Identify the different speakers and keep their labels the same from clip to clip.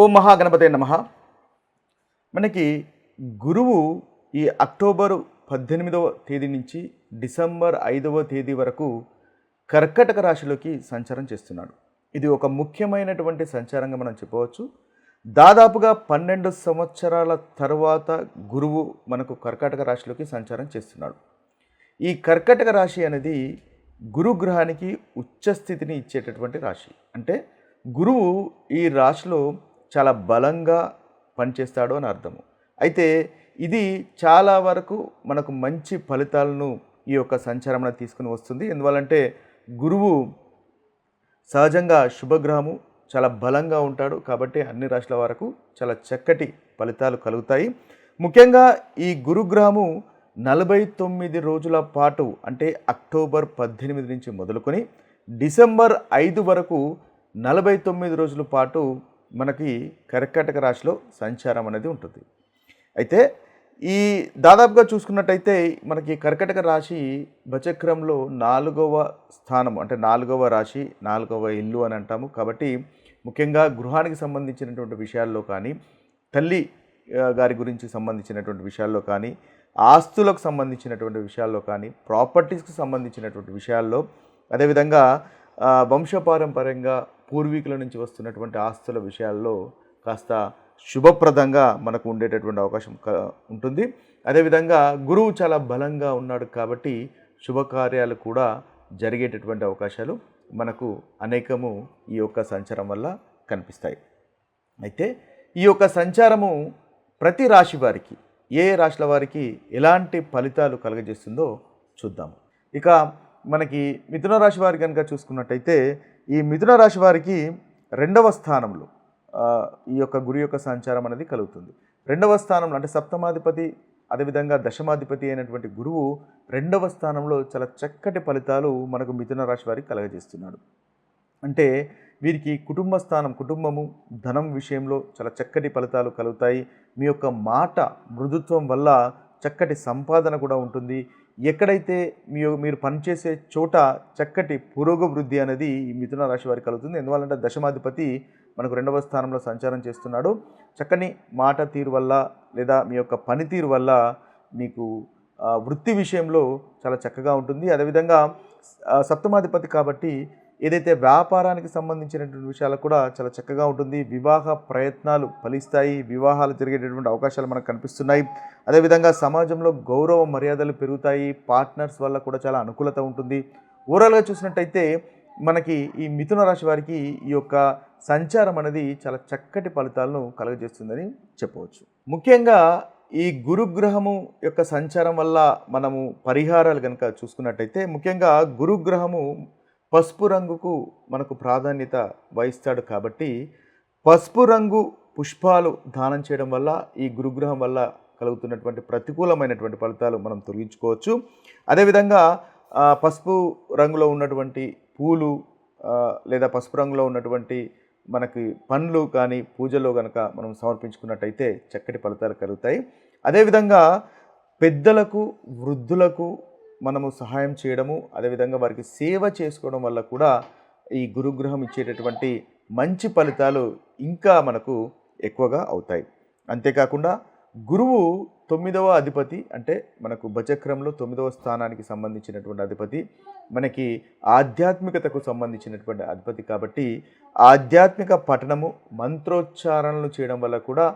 Speaker 1: ఓ మహాగణపతే నమ. మనకి గురువు ఈ అక్టోబర్ పద్దెనిమిదవ తేదీ నుంచి డిసెంబర్ ఐదవ తేదీ వరకు కర్కటక రాశిలోకి సంచారం చేస్తున్నాడు. ఇది ఒక ముఖ్యమైనటువంటి సంచారంగా మనం చెప్పవచ్చు. దాదాపుగా పన్నెండు సంవత్సరాల తర్వాత గురువు మనకు కర్కాటక రాశిలోకి సంచారం చేస్తున్నాడు. ఈ కర్కటక రాశి అనేది గురుగ్రహానికి ఉచ్చస్థితిని ఇచ్చేటటువంటి రాశి. అంటే గురువు ఈ రాశిలో చాలా బలంగా పనిచేస్తాడు అని అర్థము. అయితే ఇది చాలా వరకు మనకు మంచి ఫలితాలను ఈ యొక్క సంచారమణ తీసుకుని వస్తుంది. ఎందువల్లంటే గురువు సహజంగా శుభగ్రహము చాలా బలంగా ఉంటాడు కాబట్టి అన్ని రాశుల వరకు చాలా చక్కటి ఫలితాలు కలుగుతాయి. ముఖ్యంగా ఈ గురుగ్రహము నలభై తొమ్మిది రోజుల పాటు అంటే అక్టోబర్ పద్దెనిమిది నుంచి మొదలుకొని డిసెంబర్ ఐదు వరకు నలభై తొమ్మిది రోజుల పాటు మనకి కర్కాటక రాశిలో సంచారం అనేది ఉంటుంది. అయితే ఈ దాదాపుగా చూసుకున్నట్టయితే మనకి కర్కటక రాశి బచక్రంలో నాలుగవ స్థానం అంటే నాలుగవ రాశి నాలుగవ ఇల్లు అని అంటాము. కాబట్టి ముఖ్యంగా గృహానికి సంబంధించినటువంటి విషయాల్లో కానీ తల్లి గారి గురించి సంబంధించినటువంటి విషయాల్లో కానీ ఆస్తులకు సంబంధించినటువంటి విషయాల్లో కానీ ప్రాపర్టీస్కి సంబంధించినటువంటి విషయాల్లో అదేవిధంగా వంశపారంపర్యంగా పూర్వీకుల నుంచి వస్తున్నటువంటి ఆస్తుల విషయాల్లో కాస్త శుభప్రదంగా మనకు ఉండేటటువంటి అవకాశం ఉంటుంది. అదేవిధంగా గురువు చాలా బలంగా ఉన్నాడు కాబట్టి శుభకార్యాలు కూడా జరిగేటటువంటి అవకాశాలు మనకు అనేకము ఈ యొక్క సంచారం వల్ల కనిపిస్తాయి. అయితే ఈ యొక్క సంచారము ప్రతి రాశి వారికి ఏ రాశుల వారికి ఎలాంటి ఫలితాలు కలుగజేస్తుందో చూద్దాము. ఇక మనకి మిథున రాశి వారి కనుక చూసుకున్నట్టయితే ఈ మిథున రాశి వారికి రెండవ స్థానంలో ఈ యొక్క గురు యొక్క సంచారం అనేది కలుగుతుంది. రెండవ స్థానంలో అంటే సప్తమాధిపతి అదేవిధంగా దశమాధిపతి అయినటువంటి గురువు రెండవ స్థానంలో చాలా చక్కటి ఫలితాలు మనకు మిథున రాశి వారికి కలగజేస్తున్నాడు. అంటే వీరికి కుటుంబ స్థానం కుటుంబము ధనం విషయంలో చాలా చక్కటి ఫలితాలు కలుగుతాయి. మీ యొక్క మాట మృదుత్వం వల్ల చక్కటి సంపాదన కూడా ఉంటుంది. ఎక్కడైతే మీ మీరు పనిచేసే చోట చక్కటి పురోగవృద్ధి అనేది ఈ మిథున రాశి వారికి కలుగుతుంది. ఎందువల్లంటే దశమాధిపతి మనకు రెండవ స్థానంలో సంచారం చేస్తున్నాడు. చక్కని మాట తీరు వల్ల లేదా మీ యొక్క పనితీరు వల్ల మీకు వృత్తి విషయంలో చాలా చక్కగా ఉంటుంది. అదేవిధంగా సప్తమాధిపతి కాబట్టి ఏదైతే వ్యాపారానికి సంబంధించినటువంటి విషయాలు కూడా చాలా చక్కగా ఉంటుంది. వివాహ ప్రయత్నాలు ఫలిస్తాయి. వివాహాలు జరిగేటటువంటి అవకాశాలు మనకు కనిపిస్తున్నాయి. అదేవిధంగా సమాజంలో గౌరవ మర్యాదలు పెరుగుతాయి. పార్ట్నర్స్ వల్ల కూడా చాలా అనుకూలత ఉంటుంది. ఓవరాల్గా చూసినట్టయితే మనకి ఈ మిథున రాశి వారికి ఈ యొక్క సంచారం అనేది చాలా చక్కటి ఫలితాలను కలుగజేస్తుందని చెప్పవచ్చు. ముఖ్యంగా ఈ గురుగ్రహము యొక్క సంచారం వల్ల మనము పరిహారాలు కనుక చూసుకున్నట్టయితే ముఖ్యంగా గురుగ్రహము పసుపు రంగుకు మనకు ప్రాధాన్యత వహిస్తాడు కాబట్టి పసుపు రంగు పుష్పాలు దానం చేయడం వల్ల ఈ గురుగ్రహం వల్ల కలుగుతున్నటువంటి ప్రతికూలమైనటువంటి ఫలితాలు మనం తొలగించుకోవచ్చు. అదేవిధంగా పసుపు రంగులో ఉన్నటువంటి పూలు లేదా పసుపు రంగులో ఉన్నటువంటి మనకి పండ్లు కానీ పూజలో కనుక మనం సమర్పించుకున్నట్టయితే చక్కటి ఫలితాలు కలుగుతాయి. అదేవిధంగా పెద్దలకు వృద్ధులకు మనము సహాయం చేయడము అదేవిధంగా వారికి సేవ చేసుకోవడం వల్ల కూడా ఈ గురుగ్రహం ఇచ్చేటటువంటి మంచి ఫలితాలు ఇంకా మనకు ఎక్కువగా అవుతాయి. అంతేకాకుండా గురువు తొమ్మిదవ అధిపతి అంటే మనకు బచక్రంలో తొమ్మిదవ స్థానానికి సంబంధించినటువంటి అధిపతి మనకి ఆధ్యాత్మికతకు సంబంధించినటువంటి అధిపతి కాబట్టి ఆధ్యాత్మిక పఠనము మంత్రోచ్చారణలు చేయడం వల్ల కూడా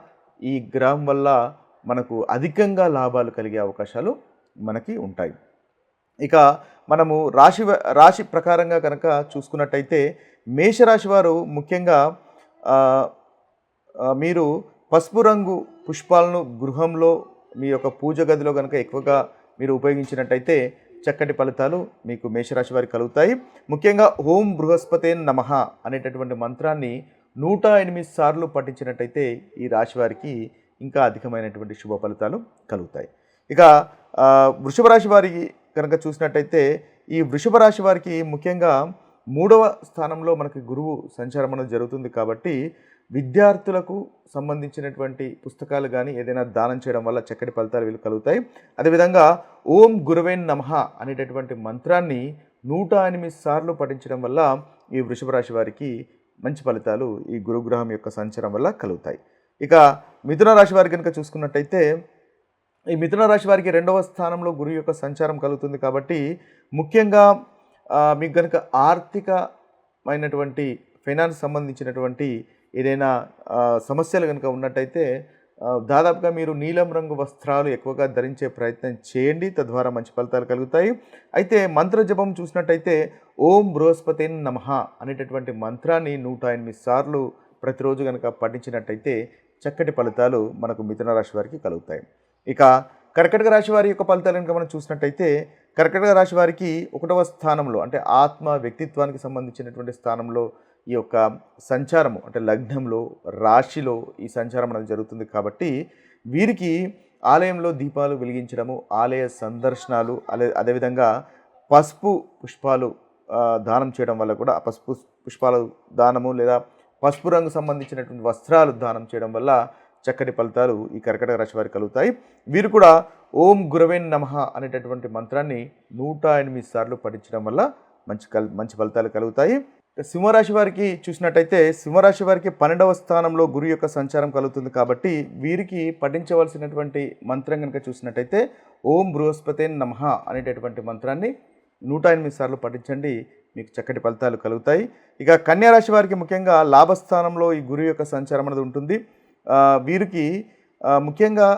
Speaker 1: ఈ గ్రహం వల్ల మనకు అధికంగా లాభాలు కలిగే అవకాశాలు మనకి ఉంటాయి. ఇక మనము రాశి రాశి ప్రకారంగా కనుక చూసుకున్నట్టయితే మేషరాశి వారు ముఖ్యంగా మీరు పసుపు రంగు పుష్పాలను గృహంలో మీ యొక్క పూజ గదిలో కనుక ఎక్కువగా మీరు ఉపయోగించినట్టయితే చక్కటి ఫలితాలు మీకు మేషరాశి వారికి కలుగుతాయి. ముఖ్యంగా ఓం బృహస్పతే నమః అనేటటువంటి మంత్రాన్ని నూట ఎనిమిది సార్లు పఠించినట్టయితే ఈ రాశి వారికి ఇంకా అధికమైనటువంటి శుభ ఫలితాలు కలుగుతాయి. ఇక వృషభ రాశి వారికి కనుక చూసినట్టయితే ఈ వృషభ రాశి వారికి ముఖ్యంగా మూడవ స్థానంలో మనకి గురువు సంచారం అనేది జరుగుతుంది కాబట్టి విద్యార్థులకు సంబంధించినటువంటి పుస్తకాలు కానీ ఏదైనా దానం చేయడం వల్ల చక్కటి ఫలితాలు వీళ్ళు కలుగుతాయి. అదేవిధంగా ఓం గురువేన్ నమః అనేటటువంటి మంత్రాన్ని నూట ఎనిమిది సార్లు పఠించడం వల్ల ఈ వృషభ రాశి వారికి మంచి ఫలితాలు ఈ గురుగ్రహం యొక్క సంచారం వల్ల కలుగుతాయి. ఇక మిథున రాశి వారి కనుక చూసుకున్నట్టయితే ఈ మిథున రాశి వారికి రెండవ స్థానంలో గురు యొక్క సంచారం కలుగుతుంది కాబట్టి ముఖ్యంగా మీకు కనుక ఆర్థికమైనటువంటి ఫైనాన్స్ సంబంధించినటువంటి ఏదైనా సమస్యలు కనుక ఉన్నట్టయితే దాదాపుగా మీరు నీలం రంగు వస్త్రాలు ఎక్కువగా ధరించే ప్రయత్నం చేయండి. తద్వారా మంచి ఫలితాలు కలుగుతాయి. అయితే మంత్ర జపం చూసినట్టయితే ఓం బృహస్పతి నమః అనేటటువంటి మంత్రాన్ని నూట ఎనిమిది సార్లు ప్రతిరోజు కనుక పఠించినట్టయితే చక్కటి ఫలితాలు మనకు మిథున రాశి వారికి కలుగుతాయి. ఇక కర్కటక రాశి వారి యొక్క ఫలితాలు కనుక మనం చూసినట్టయితే కర్కటక రాశి వారికి ఒకటవ స్థానంలో అంటే ఆత్మ వ్యక్తిత్వానికి సంబంధించినటువంటి స్థానంలో ఈ యొక్క సంచారము అంటే లగ్నంలో రాశిలో ఈ సంచారం అనేది జరుగుతుంది కాబట్టి వీరికి ఆలయంలో దీపాలు వెలిగించడము ఆలయ సందర్శనాలు అదే అదేవిధంగా పసుపు పుష్పాలు దానం చేయడం వల్ల కూడా ఆ పసుపు పుష్పాల దానము లేదా పసుపు రంగు సంబంధించినటువంటి వస్త్రాలు దానం చేయడం వల్ల చక్కటి ఫలితాలు ఈ కర్కటక రాశి వారికి కలుగుతాయి. వీరు కూడా ఓం గురవేన్ నమః అనేటటువంటి మంత్రాన్ని నూట ఎనిమిది సార్లు పఠించడం వల్ల మంచి కల్ మంచి ఫలితాలు కలుగుతాయి. సింహరాశి వారికి చూసినట్టయితే సింహరాశి వారికి పన్నెండవ స్థానంలో గురు యొక్క సంచారం కలుగుతుంది కాబట్టి వీరికి పఠించవలసినటువంటి మంత్రం కనుక చూసినట్టయితే ఓం బృహస్పతే నమః అనేటటువంటి మంత్రాన్ని నూట ఎనిమిది సార్లు పఠించండి. మీకు చక్కటి ఫలితాలు కలుగుతాయి. ఇక కన్యారాశి వారికి ముఖ్యంగా లాభస్థానంలో ఈ గురు యొక్క సంచారం అనేది ఉంటుంది. వీరికి ముఖ్యంగా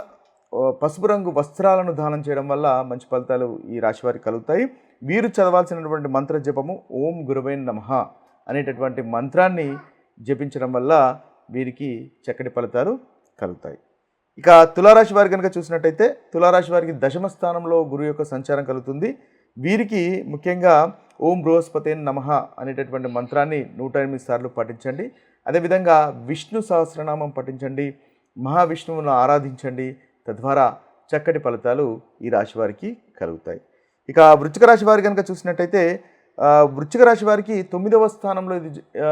Speaker 1: పసుపు రంగు వస్త్రాలను దానం చేయడం వల్ల మంచి ఫలితాలు ఈ రాశి వారికి కలుగుతాయి. వీరు చదవాల్సినటువంటి మంత్ర జపము ఓం గురువైన నమః అనేటటువంటి మంత్రాన్ని జపించడం వల్ల వీరికి చక్కటి ఫలితాలు కలుగుతాయి. ఇక తులారాశి వారి కనుక చూసినట్టయితే తులారాశి వారికి దశమ స్థానంలో గురువు యొక్క సంచారం కలుగుతుంది. వీరికి ముఖ్యంగా ఓం బృహస్పతిని నమః అనేటటువంటి మంత్రాన్ని నూట ఎనిమిది సార్లు పఠించండి. అదేవిధంగా విష్ణు సహస్రనామం పఠించండి మహావిష్ణువును ఆరాధించండి. తద్వారా చక్కటి ఫలితాలు ఈ రాశి వారికి కలుగుతాయి. ఇక వృచ్చిక రాశి వారి కనుక చూసినట్టయితే వృచ్చిక రాశి వారికి తొమ్మిదవ స్థానంలో ఇది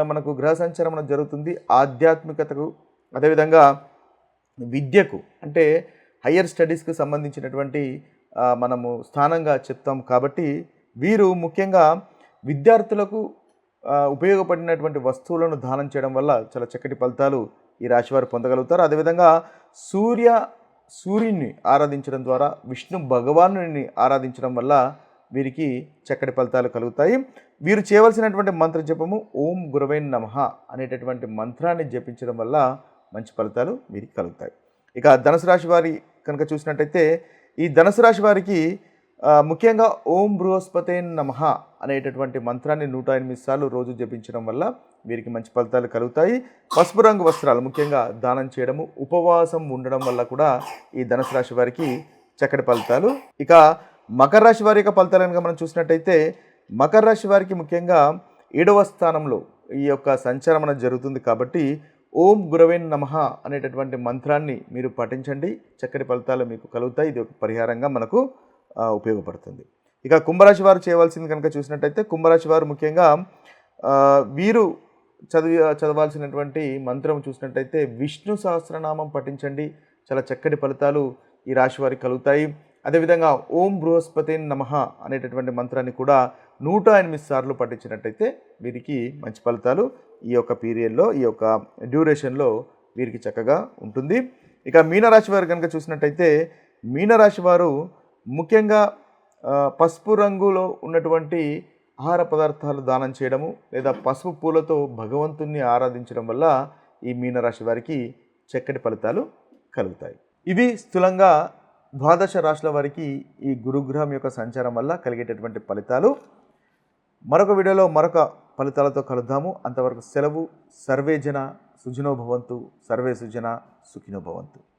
Speaker 1: మనకు గ్రహ సంచారం జరుగుతుంది. ఆధ్యాత్మికతకు అదేవిధంగా విద్యకు అంటే హయ్యర్ స్టడీస్కి సంబంధించినటువంటి మనము స్థానంగా చెప్తాం కాబట్టి వీరు ముఖ్యంగా విద్యార్థులకు ఉపయోగపడినటువంటి వస్తువులను దానం చేయడం వల్ల చాలా చక్కటి ఫలితాలు ఈ రాశివారు పొందగలుగుతారు. అదేవిధంగా సూర్య సూర్యుని ఆరాధించడం ద్వారా విష్ణు భగవానుని ఆరాధించడం వల్ల వీరికి చక్కటి ఫలితాలు కలుగుతాయి. వీరు చేయవలసినటువంటి మంత్ర జపము ఓం గురవైన్ నమః అనేటటువంటి మంత్రాన్ని జపించడం వల్ల మంచి ఫలితాలు వీరికి కలుగుతాయి. ఇక ధనుసు రాశి వారి కనుక చూసినట్టయితే ఈ ధనుసు రాశి వారికి ముఖ్యంగా ఓం బృహస్పతే నమః అనేటటువంటి మంత్రాన్ని నూట ఎనిమిది సార్లు రోజు జపించడం వల్ల వీరికి మంచి ఫలితాలు కలుగుతాయి. పసుపు రంగు వస్త్రాలు ముఖ్యంగా దానం చేయడము ఉపవాసం ఉండడం వల్ల కూడా ఈ ధనుసు రాశి వారికి చక్కటి ఫలితాలు. ఇక మకర రాశి వారి యొక్క ఫలితాలు కనుక మనం చూసినట్టయితే మకర రాశి వారికి ముఖ్యంగా ఏడవ స్థానంలో ఈ యొక్క సంచారం జరుగుతుంది కాబట్టి ఓం గురవేన్ నమః అనేటటువంటి మంత్రాన్ని మీరు పఠించండి. చక్కటి ఫలితాలు మీకు కలుగుతాయి. ఇది ఒక పరిహారంగా మనకు ఉపయోగపడుతుంది. ఇక కుంభరాశి వారు చేయవలసింది కనుక చూసినట్టయితే కుంభరాశి వారు ముఖ్యంగా వీరు చదివి చదవాల్సినటువంటి మంత్రం చూసినట్టయితే విష్ణు సహస్రనామం పఠించండి. చాలా చక్కటి ఫలితాలు ఈ రాశి వారికి కలుగుతాయి. అదేవిధంగా ఓం బృహస్పతి నమః అనేటటువంటి మంత్రాన్ని కూడా నూట ఎనిమిది సార్లు పఠించినట్టయితే వీరికి మంచి ఫలితాలు ఈ యొక్క పీరియడ్లో ఈ యొక్క డ్యూరేషన్లో వీరికి చక్కగా ఉంటుంది. ఇక మీనరాశి వారు కనుక చూసినట్టయితే మీనరాశి వారు ముఖ్యంగా పసుపు రంగులో ఉన్నటువంటి ఆహార పదార్థాలు దానం చేయడము లేదా పసుపు పూలతో భగవంతుణ్ణి ఆరాధించడం వల్ల ఈ మీనరాశి వారికి చక్కటి ఫలితాలు కలుగుతాయి. ఇవి స్థూలంగా ద్వాదశ రాశుల వారికి ఈ గురుగ్రహం యొక్క సంచారం వల్ల కలిగేటటువంటి ఫలితాలు. మరొక వీడియోలో మరొక ఫలితాలతో కలుద్దాము. అంతవరకు సెలవు. సర్వేజన సుజనోభవంతు సర్వే సుజన సుఖినోభవంతు